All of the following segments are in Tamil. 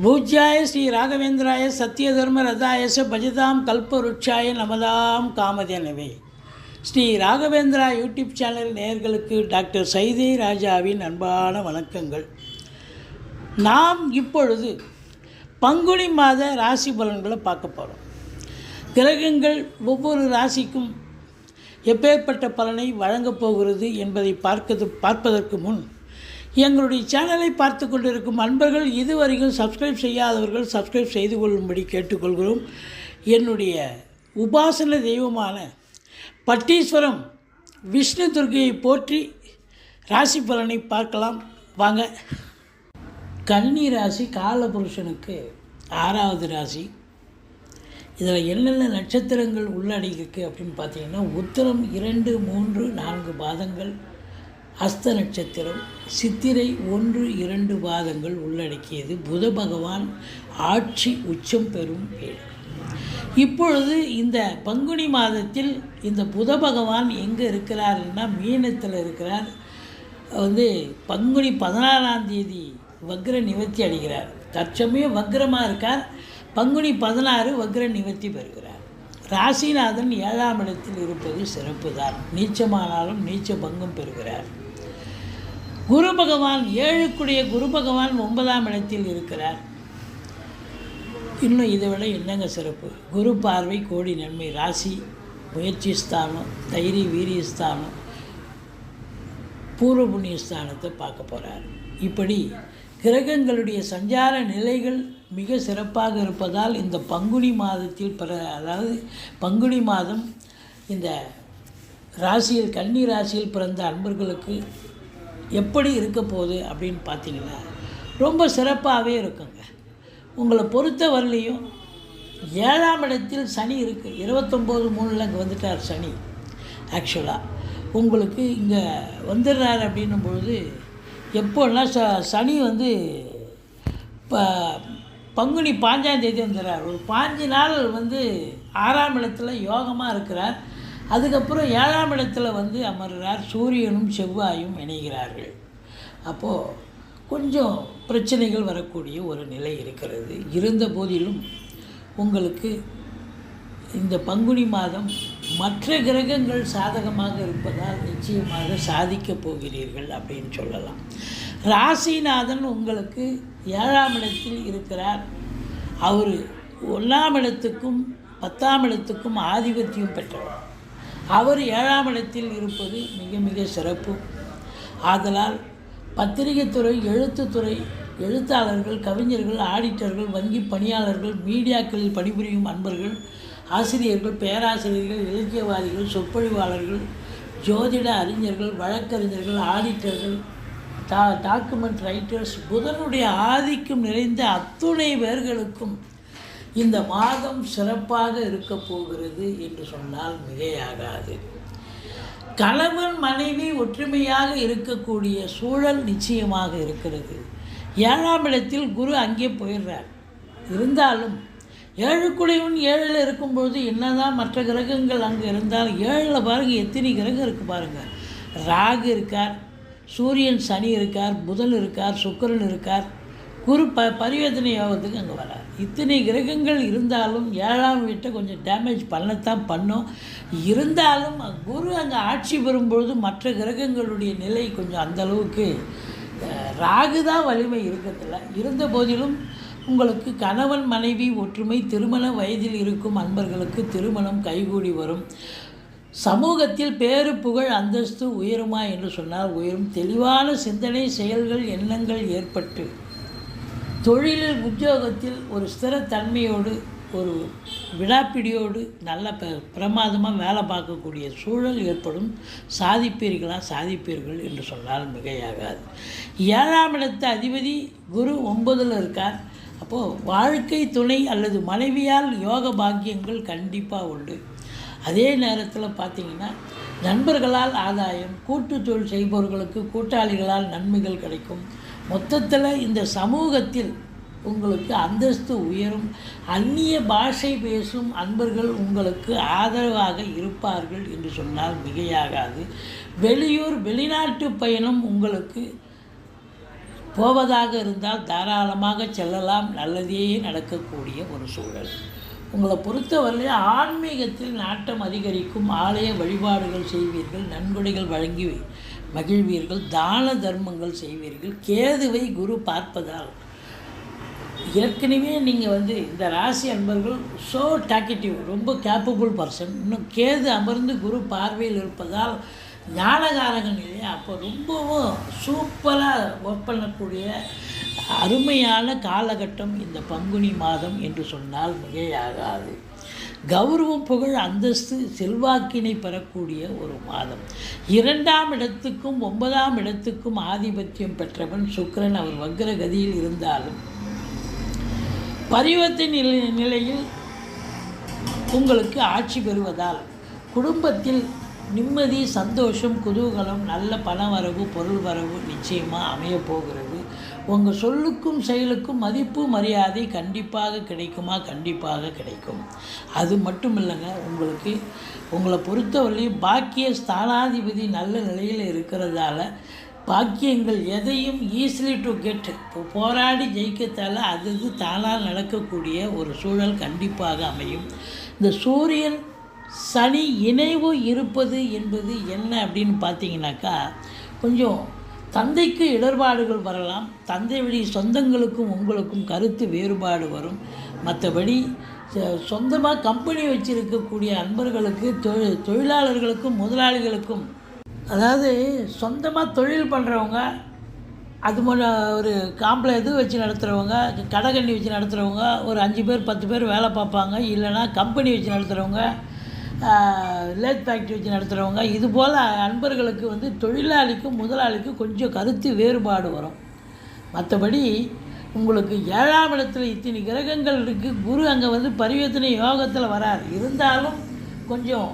பூஜ்யாய ஸ்ரீ ராகவேந்திராய சத்யதர்ம ரதாயச பஜதாம் கல்பருட்சாய நமதாம் காமதேனவே. ஸ்ரீ ராகவேந்திரா யூடியூப் சேனல் நேயர்களுக்கு டாக்டர் சைதே ராஜாவின் அன்பான வணக்கங்கள். நாம் இப்பொழுது பங்குனி மாத ராசி பலன்களை பார்க்க போகிறோம் கிரகங்கள் ஒவ்வொரு ராசிக்கும் எப்பேற்பட்ட பலனை வழங்கப் போகிறது என்பதை பார்க்கது பார்ப்பதற்கு முன் எங்களுடைய சேனலை பார்த்து கொண்டிருக்கும் அன்பர்கள் இதுவரைக்கும் சப்ஸ்கிரைப் செய்யாதவர்கள் சப்ஸ்கிரைப் செய்து கொள்ளும்படி கேட்டுக்கொள்கிறோம். என்னுடைய உபாசன தெய்வமான பட்டீஸ்வரம் விஷ்ணு துர்க்கையை போற்றி ராசி பலனை பார்க்கலாம். வாங்க. கன்னி ராசி காலபுருஷனுக்கு ஆறாவது ராசி. இதில் என்னென்ன நட்சத்திரங்கள் உள்ளடங்கியிருக்கு அப்படின்னு பார்த்தீங்கன்னா உத்தரம் இரண்டு மூன்று நான்கு பாதங்கள். அஸ்த நட்சத்திரம் சித்திரை ஒன்று இரண்டு பாதங்கள் உள்ளடக்கியது. புத பகவான் ஆட்சி உச்சம் பெறும் வீடு இப்பொழுது இந்த பங்குனி மாதத்தில் இந்த புத பகவான் எங்கே இருக்கிறாருன்னா மீனத்தில் இருக்கிறார். வந்து பங்குனி பதினாறாம் தேதி வக்ர நிவர்த்தி அடைகிறார். தற்சமயம் வக்ரமாக இருக்கார். பங்குனி பதினாறு வக்ர நிவர்த்தி பெறுகிறார். ராசிநாதன் ஏழாம் இடத்தில் இருப்பது சிறப்பு தான் நீச்சமானாலும் நீச்ச பங்கம் பெறுகிறார். குரு பகவான் ஏழுக்குடைய குரு பகவான் ஒன்பதாம் இடத்தில் இருக்கிறார். இன்னும் இதை விட என்னங்க சிறப்பு? குரு பார்வை கோடி நன்மை ராசி முயற்சி ஸ்தானம் தைரிய வீரிய ஸ்தானம் பூர்வ புண்ணிய ஸ்தானத்தை பார்க்க போகிறார் இப்படி கிரகங்களுடைய சஞ்சார நிலைகள் மிக சிறப்பாக இருப்பதால் இந்த பங்குனி மாதத்தில் பிற அதாவது பங்குனி மாதம் இந்த ராசியில் கன்னி ராசியில் பிறந்த அன்பர்களுக்கு எப்படி இருக்க போகுது அப்படின்னு பார்த்தீங்கன்னா ரொம்ப சிறப்பாகவே இருக்குங்க. உங்களை பொறுத்த வரலையும் ஏழாம் இடத்தில் சனி இருக்குது இருபத்தொம்போது மூணில் இங்கே வந்துட்டார் சனி. ஆக்சுவலாக உங்களுக்கு இங்கே வந்துடுறார் அப்படின்னும் பொழுது எப்போல்லாம் ச சனி வந்து இப்போ பங்குனி பாஞ்சாம் தேதி வந்துடுறார். ஒரு பாஞ்சு நாள் வந்து ஆறாம் இடத்துல யோகமாக இருக்கிறார். அதுக்கப்புறம் ஏழாம் இடத்துல வந்து அமர்கிறார். சூரியனும் செவ்வாயும் இணைகிறார்கள். அப்போது கொஞ்சம் பிரச்சனைகள் வரக்கூடிய ஒரு நிலை இருக்கிறது. இருந்த போதிலும் உங்களுக்கு இந்த பங்குனி மாதம் மற்ற கிரகங்கள் சாதகமாக இருப்பதால் நிச்சயமாக சாதிக்கப் போகிறீர்கள் அப்படின்னு சொல்லலாம். ராசிநாதன் உங்களுக்கு ஏழாம் இடத்தில் இருக்கிறார். அவர் ஒன்றாம் இடத்துக்கும் பத்தாம் இடத்துக்கும் ஆதிபத்தியம் பெற்றவர். அவர் ஏழாம் இடத்தில் இருப்பது மிக மிக சிறப்பு. ஆதலால் பத்திரிகைத்துறை எழுத்துத்துறை எழுத்தாளர்கள் கவிஞர்கள் ஆடிட்டர்கள் வங்கி பணியாளர்கள் மீடியாக்களில் பணிபுரியும் அன்பர்கள் ஆசிரியர்கள் பேராசிரியர்கள் இலக்கியவாதிகள் சொற்பொழிவாளர்கள் ஜோதிட அறிஞர்கள் வழக்கறிஞர்கள் ஆடிட்டர்கள் டா டாக்குமெண்ட் ரைட்டர்ஸ் புதனுடைய ஆதிக்கம் நிறைந்த அத்துணை பேர்களுக்கும் இந்த மாதம் சிறப்பாக இருக்க போகிறது என்று சொன்னால் மிகையாகாது கணவன் மனைவி ஒற்றுமையாக இருக்கக்கூடிய சூழல் நிச்சயமாக இருக்கிறது. ஏழாம் இடத்தில் குரு அங்கே போயிடுறார். இருந்தாலும் ஏழுக்குடையவன் ஏழில் இருக்கும்போது என்னதான் மற்ற கிரகங்கள் அங்கே இருந்தாலும் ஏழில் பாருங்கள் எத்தனை கிரகம் இருக்குது பாருங்கள் ராகு இருக்கார் சூரியன் சனி இருக்கார் புதன் இருக்கார் சுக்கரன் இருக்கார். குரு ப பரிவர்த்தனை யோகத்துக்கு அங்கே வரார். இத்தனை கிரகங்கள் இருந்தாலும் ஏழாம் வீட்டை கொஞ்சம் டேமேஜ் பண்ணத்தான் பண்ணும். இருந்தாலும் குரு அங்கே ஆட்சி பெறும்பொழுது மற்ற கிரகங்களுடைய நிலை கொஞ்சம் அந்தளவுக்கு ராகு தான் வலிமை இருக்கிறதில்ல. இருந்த போதிலும் உங்களுக்கு கணவன் மனைவி ஒற்றுமை திருமண வயதில் இருக்கும் அன்பர்களுக்கு திருமணம் கைகூடி வரும். சமூகத்தில் பேரு புகழ் அந்தஸ்து உயருமா என்று சொன்னால் உயரும். தெளிவான சிந்தனை செயல்கள் எண்ணங்கள் ஏற்பட்டு தொழிலில் உத்தியோகத்தில் ஒரு ஸ்திரத்தன்மையோடு ஒரு விடாப்பிடியோடு நல்ல ப பிரமாதமாக வேலை பார்க்கக்கூடிய சூழல் ஏற்படும். சாதிப்பீர்களா? சாதிப்பீர்கள் என்று சொன்னால் மிகையாகாது. ஏழாம் இடத்து அதிபதி குரு ஒன்பதில் இருக்கார். அப்போது வாழ்க்கை துணை அல்லது மனைவியால் யோக பாக்கியங்கள் கண்டிப்பாக உண்டு. அதே நேரத்தில் பார்த்திங்கன்னா நண்பர்களால் ஆதாயம் கூட்டு தொழில் செய்பவர்களுக்கு கூட்டாளிகளால் நன்மைகள் கிடைக்கும். மொத்தத்தில் இந்த சமூகத்தில் உங்களுக்கு அந்தஸ்து உயரும் அந்நிய பாஷை பேசும் அன்பர்கள் உங்களுக்கு ஆதரவாக இருப்பார்கள் என்று சொன்னால் மிகையாகாது. வெளியூர் வெளிநாட்டு பயணம் உங்களுக்கு போவதாக இருந்தால் தாராளமாக செல்லலாம். நல்லதே நடக்கக்கூடிய ஒரு சூழல். உங்களை பொறுத்தவரையில் ஆன்மீகத்தில் நாட்டம் அதிகரிக்கும் ஆலய வழிபாடுகள் செய்வீர்கள் நன்கொடைகள் வழங்கி மகிழ்வீர்கள் தான தர்மங்கள் செய்வீர்கள் கேதுவை குரு பார்ப்பதால். ஏற்கனவே நீங்கள் வந்து இந்த ராசி அன்பர்கள் ஸோ டாக்கெட்டிவ் ரொம்ப கேப்பபிள் பர்சன் இன்னும் கேது அமர்ந்து குரு பார்வையில் இருப்பதால் ஞானகாரகன் இல்லையா? அப்போ ரொம்பவும் சூப்பராக ஒர்க் பண்ணக்கூடிய அருமையான காலகட்டம் இந்த பங்குனி மாதம் என்று சொன்னால் மிகையாகாது. கௌரவம் புகழ் அந்தஸ்து செல்வாக்கினை பெறக்கூடிய ஒரு மாதம். இரண்டாம் இடத்துக்கும் ஒன்பதாம் இடத்துக்கும் ஆதிபத்தியம் பெற்றவன் சுக்கிரன். அவர் வக்ரகதியில் இருந்தாலும் பரிவர்த்தனை நிலை நிலையில் உங்களுக்கு ஆட்சி பெறுவதால் குடும்பத்தில் நிம்மதி சந்தோஷம் குதூகலம் நல்ல பண வரவு பொருள் வரவு நிச்சயமாக அமையப் போகிறது. உங்கள் சொல்லுக்கும் செயலுக்கும் மதிப்பு மரியாதை கண்டிப்பாக கிடைக்குமா? கண்டிப்பாக கிடைக்கும். அது மட்டும் இல்லைங்க உங்களுக்கு உங்களை பொறுத்தவரையும் பாக்கிய ஸ்தானாதிபதி நல்ல நிலையில் இருக்கிறதால பாக்கியங்கள் எதையும் ஈஸிலி டு கெட் இப்போ போராடி ஜெயிக்கத்தால் அது இது தானாக நடக்கக்கூடிய ஒரு சூழல் கண்டிப்பாக அமையும். இந்த சூரியன் சனி இணைவு இருப்பது என்பது என்ன அப்படின்னு பார்த்தீங்கன்னாக்கா கொஞ்சம் தந்தைக்கு இடர்பாடுகள் வரலாம் தந்தை வழி சொந்தங்களுக்கும் உங்களுக்கும் கருத்து வேறுபாடு வரும். மற்றபடி சொந்தமாக கம்பெனி வச்சுருக்கக்கூடிய அன்பர்களுக்கு தொழில் தொழிலாளர்களுக்கும் முதலாளிகளுக்கும் அதாவது சொந்தமாக தொழில் பண்ணுறவங்க அது மூல ஒரு காம்பில் இது வச்சு நடத்துகிறவங்க கடை கண்ணி வச்சு நடத்துகிறவங்க ஒரு அஞ்சு பேர் பத்து பேர் வேலை பார்ப்பாங்க இல்லைன்னா கம்பெனி வச்சு நடத்துகிறவங்க லேத் ஃபேக்ட்ரி வச்சு நடத்துகிறவங்க இது போல் அன்பர்களுக்கு வந்து தொழிலாளிக்கும் முதலாளிக்கும் கொஞ்சம் கருத்து வேறுபாடு வரும். மற்றபடி உங்களுக்கு ஏழாம் இடத்துல இத்தனை கிரகங்கள் இருக்குது குரு அங்கே வந்து பரிவர்த்தனை யோகத்தில் வராது இருந்தாலும் கொஞ்சம்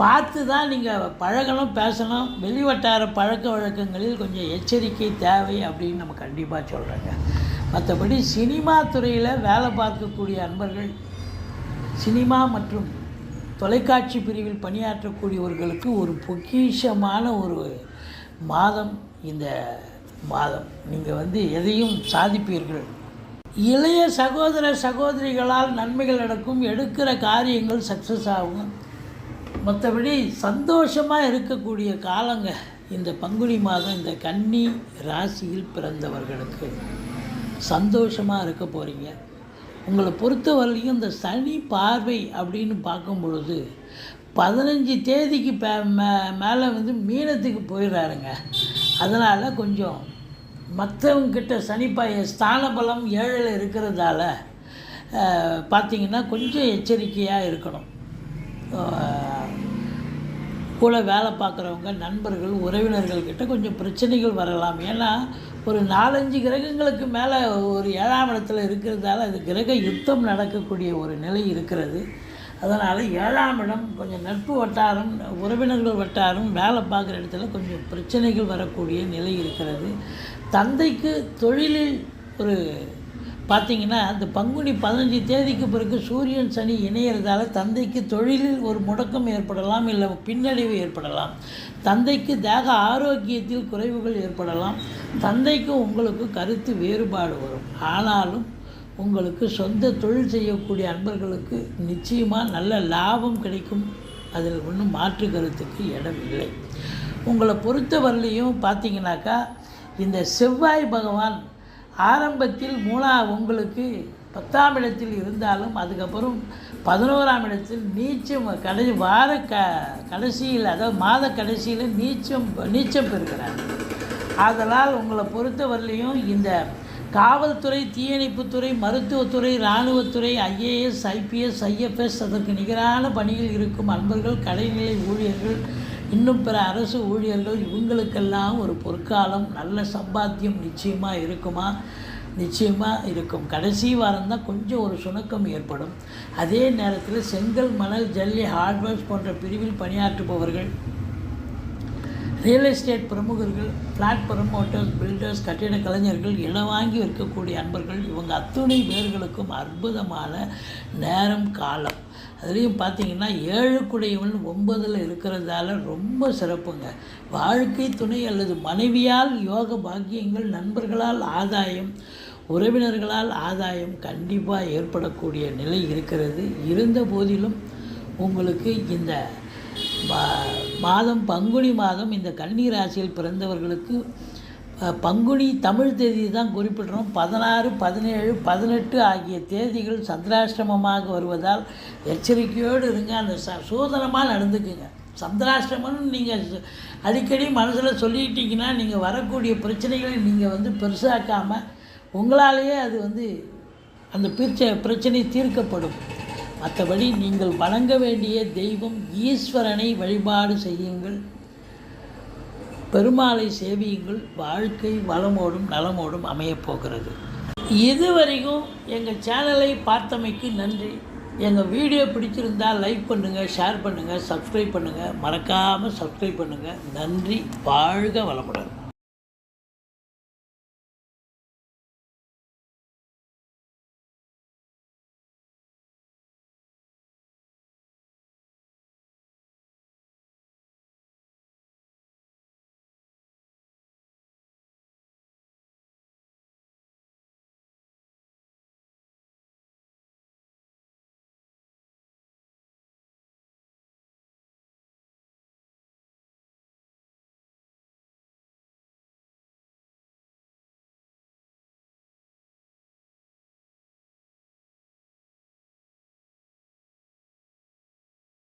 பார்த்து தான் நீங்கள் பழகணும் பேசணும். வெளிவட்டார பழக்க வழக்கங்களில் கொஞ்சம் எச்சரிக்கை தேவை அப்படின்னு நம்ம கண்டிப்பாக சொல்கிறேங்க மற்றபடி சினிமா துறையில் வேலை பார்க்கக்கூடிய அன்பர்கள் சினிமா மற்றும் தொலைக்காட்சி பிரிவில் பணியாற்றக்கூடியவர்களுக்கு ஒரு பொக்கிஷமான ஒரு மாதம் இந்த மாதம். நீங்கள் வந்து எதையும் சாதிப்பீர்கள். இளைய சகோதர சகோதரிகளால் நன்மைகள் நடக்கும் எடுக்கிற காரியங்கள் சக்ஸஸ் ஆகும். மற்றபடி சந்தோஷமாக இருக்கக்கூடிய காலங்க இந்த பங்குனி மாதம் இந்த கன்னி ராசியில் பிறந்தவர்களுக்கு. சந்தோஷமாக இருக்க போகிறீங்க உங்களை பொறுத்த வரலையும் இந்த சனி பார்வை அப்படின்னு பார்க்கும் பொழுது பதினஞ்சு தேதிக்கு பே மே மேலே வந்து மீனத்துக்கு போயிடுறாருங்க. அதனால் கொஞ்சம் மற்றவங்கிட்ட சனிப்பாய ஸ்தான பலம் ஏழில் இருக்கிறதால பார்த்திங்கன்னா கொஞ்சம் எச்சரிக்கையாக இருக்கணும். கூட வேலை பார்க்குறவங்க நண்பர்கள் உறவினர்கள்கிட்ட கொஞ்சம் பிரச்சனைகள் வரலாம். ஏன்னா ஒரு நாலஞ்சு கிரகங்களுக்கு மேலே ஒரு ஏழாம் இடத்துல இருக்கிறதால அது கிரக யுத்தம் நடக்கக்கூடிய ஒரு நிலை இருக்கிறது. அதனால் ஏழாம் இடம் கொஞ்சம் நட்பு வட்டாரம் உறவினர்கள் வட்டாரம் வேலை பார்க்குற இடத்துல கொஞ்சம் பிரச்சனைகள் வரக்கூடிய நிலை இருக்கிறது. தந்தைக்கு தொழிலில் ஒரு பார்த்தீங்கன்னா அந்த பங்குனி பதினஞ்சு தேதிக்கு பிறகு சூரியன் சனி இணையிறதால தந்தைக்கு தொழிலில் ஒரு முடக்கம் ஏற்படலாம் இல்லை பின்னடைவு ஏற்படலாம். தந்தைக்கு தேக ஆரோக்கியத்தில் குறைவுகள் ஏற்படலாம். தந்தைக்கு உங்களுக்கு கருத்து வேறுபாடு வரும். ஆனாலும் உங்களுக்கு சொந்த தொழில் செய்யக்கூடிய அன்பர்களுக்கு நிச்சயமாக நல்ல லாபம் கிடைக்கும். அதில் ஒன்றும் மாற்று கருத்துக்கு இடம் இல்லை. உங்களை பொறுத்தவரையிலையும் பார்த்தீங்கன்னாக்கா இந்த செவ்வாய் பகவான் ஆரம்பத்தில் மூலா உங்களுக்கு பத்தாம் இடத்தில் இருந்தாலும் அதுக்கப்புறம் பதினோராம் இடத்தில் நீச்சம் கடைசி வார க கடைசியில் அதாவது மாத கடைசியில் நீச்சம் நீச்சம் பெறுகிறார். அதனால் உங்களை பொறுத்தவரையிலையும் இந்த காவல்துறை தீயணைப்புத்துறை மருத்துவத்துறை இராணுவத்துறை ஐஏஎஸ் ஐபிஎஸ் ஐஎஃப்எஸ் அதற்கு நிகரான பணியில் இருக்கும் அன்பர்கள் கடைநிலை ஊழியர்கள் இன்னும் பிற அரசு ஊழியர்கள் இவங்களுக்கெல்லாம் ஒரு பொற்காலம் நல்ல சம்பாத்தியம் நிச்சயமாக இருக்குமா? நிச்சயமாக இருக்கும். கடைசி வாரம் தான் கொஞ்சம் ஒரு சுணக்கம் ஏற்படும். அதே நேரத்தில் செங்கல் மணல் ஜல்லி ஹார்ட்வேர்ஸ் போன்ற பிரிவில் பணியாற்றுபவர்கள் ரியல் எஸ்டேட் பிரமுகர்கள் ஃப்ளாட் ப்ரமோட்டர்ஸ் பில்டர்ஸ் கட்டிட கலைஞர்கள் இடம் வாங்கி விற்கக்கூடிய அன்பர்கள் இவங்க அத்துணை பேர்களுக்கும் அற்புதமான நேரம் காலம். அதுலேயும் பார்த்தீங்கன்னா ஏழுக்குடையவன் ஒன்பதில் இருக்கிறதால ரொம்ப சிறப்புங்க. வாழ்க்கை துணை அல்லது மனைவியால் யோக பாக்கியங்கள் நண்பர்களால் ஆதாயம் உறவினர்களால் ஆதாயம் கண்டிப்பாக ஏற்படக்கூடிய நிலை இருக்கிறது. இருந்த போதிலும் உங்களுக்கு இந்த மாதம் பங்குனி மாதம் இந்த கன்னி ராசியில் பிறந்தவர்களுக்கு பங்குனி தமிழ் தேதி தான் குறிப்பிடுறோம். பதினாறு பதினேழு பதினெட்டு ஆகிய தேதிகள் சந்திராஷ்டிரமமாக வருவதால் எச்சரிக்கையோடு இருங்க. அந்த ச சூதனமாக நடந்துக்குங்க. சந்திராஷ்டமம்னு நீங்கள் அடிக்கடி மனசில் சொல்லிட்டீங்கன்னா நீங்கள் வரக்கூடிய பிரச்சனைகளை நீங்கள் வந்து பெருசாக்காமல் உங்களாலேயே அது வந்து அந்த பிரச்ச பிரச்சனை தீர்க்கப்படும். மற்றபடி நீங்கள் வணங்க வேண்டிய தெய்வம் ஈஸ்வரனை வழிபாடு செய்யுங்கள். பெருமாளை சேவியுங்கள். வாழ்க்கை வளமோடும் நலமோடும் அமையப்போகிறது இதுவரைக்கும் எங்கள் சேனலை பார்த்தமைக்கு நன்றி. எங்கள் வீடியோ பிடிச்சிருந்தால் லைக் பண்ணுங்கள் ஷேர் பண்ணுங்கள் சப்ஸ்கிரைப் பண்ணுங்கள் மறக்காமல் சப்ஸ்கிரைப் பண்ணுங்கள் நன்றி. வாழ்க வளமுடன்.